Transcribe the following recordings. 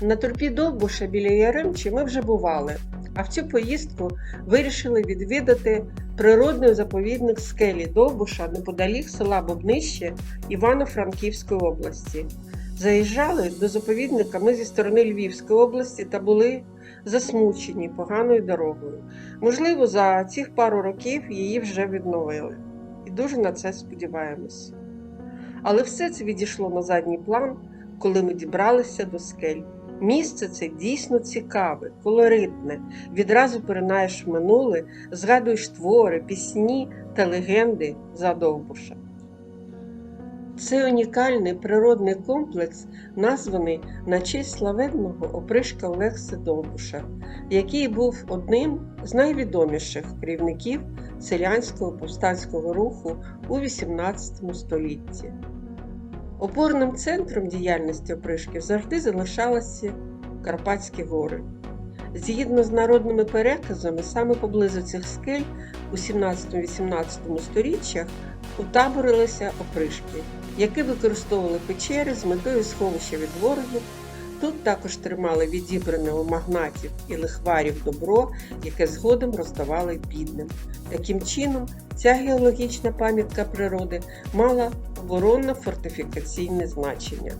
На турпі Довбуша біля Яремчі ми вже бували, а в цю поїздку вирішили відвідати природний заповідник скелі Довбуша неподалік села Бобнище Івано-Франківської області. Заїжджали до заповідника ми зі сторони Львівської області та були засмучені поганою дорогою. Можливо, за цих пару років її вже відновили. І дуже на це сподіваємось. Але все це відійшло на задній план, коли ми дібралися до скель. Місце це дійсно цікаве, колоритне. Відразу поринаєш в минуле, згадуєш твори, пісні та легенди за Довбуша. Цей унікальний природний комплекс названий на честь славетного опришка Олекси Довбуша, який був одним з найвідоміших керівників селянського повстанського руху у XVIII столітті. Опорним центром діяльності опришків завжди залишалися Карпатські гори. Згідно з народними переказами, саме поблизу цих скель у 17-18 сторіччях утаборилися опришки, які використовували печери з метою сховища від ворогів. Тут також тримали відібране у магнатів і лихварів добро, яке згодом роздавали бідним. Таким чином, ця геологічна пам'ятка природи мала оборонно-фортифікаційне значення.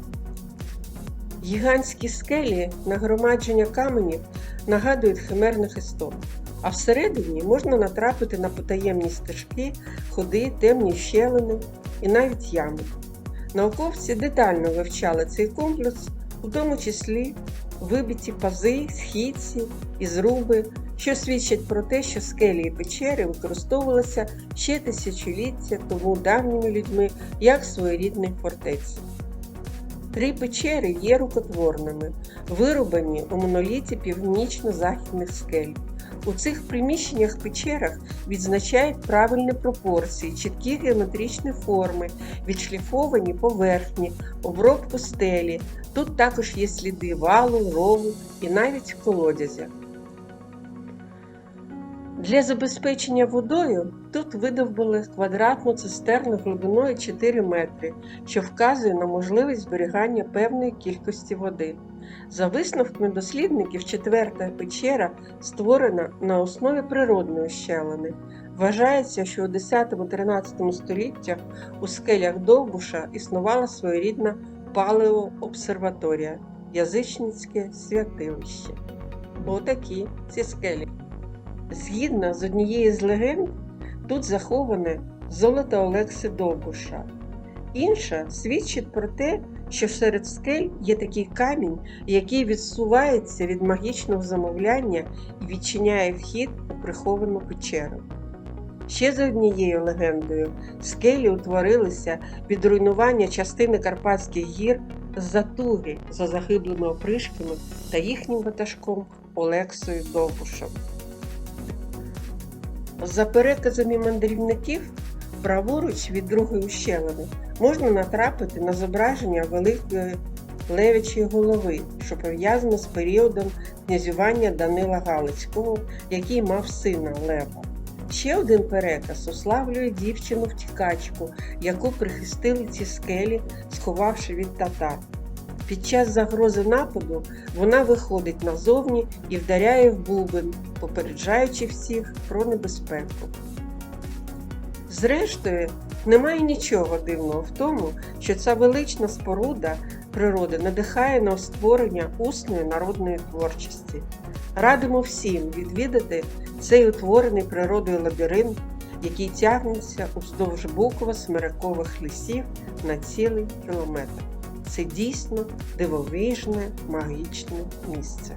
Гігантські скелі нагромадження каменів нагадують химерних істот, а всередині можна натрапити на потаємні стежки, ходи, темні щелини і навіть ями. Науковці детально вивчали цей комплекс, у тому числі вибиті пази, східці і зруби, що свідчать про те, що скелі і печери використовувалися ще тисячоліття тому давніми людьми як своєрідні фортеці. Три печери є рукотворними, вирубані у моноліті північно-західних скель. У цих приміщеннях печерах відзначають правильні пропорції, чіткі геометричні форми, відшліфовані поверхні, обробку стелі. Тут також є сліди валу, рову і навіть колодязя. Для забезпечення водою тут видовбили квадратну цистерну глибиною 4 метри, що вказує на можливість зберігання певної кількості води. За висновками дослідників, четверта печера створена на основі природної щелини. Вважається, що у 10-13 століттях у скелях Довбуша існувала своєрідна палеообсерваторія, язичницьке святилище. Отакі ці скелі. Згідно з однією з легенд, тут заховане золото Олекси Довбуша. Інша свідчить про те, що серед скель є такий камінь, який відсувається від магічного замовляння і відчиняє вхід у приховану печеру. Ще за однією легендою, скелі утворилися від руйнування частини Карпатських гір з затуги за загиблими опришками та їхнім ватажком Олексою Довбушем. За переказами мандрівників, праворуч від другої ущелини можна натрапити на зображення великої левячої голови, що пов'язане з періодом князювання Данила Галицького, який мав сина Лева. Ще один переказ уславлює дівчину-втікачку, яку прихистили ці скелі, сховавши від татар. Під час загрози нападу вона виходить назовні і вдаряє в бубен, попереджаючи всіх про небезпеку. Зрештою, немає нічого дивного в тому, що ця велична споруда природи надихає на створення усної народної творчості. Радимо всім відвідати цей утворений природою лабіринт, який тягнеться уздовж буково-смирикових лісів на цілий кілометр. Це дійсно дивовижне магічне місце.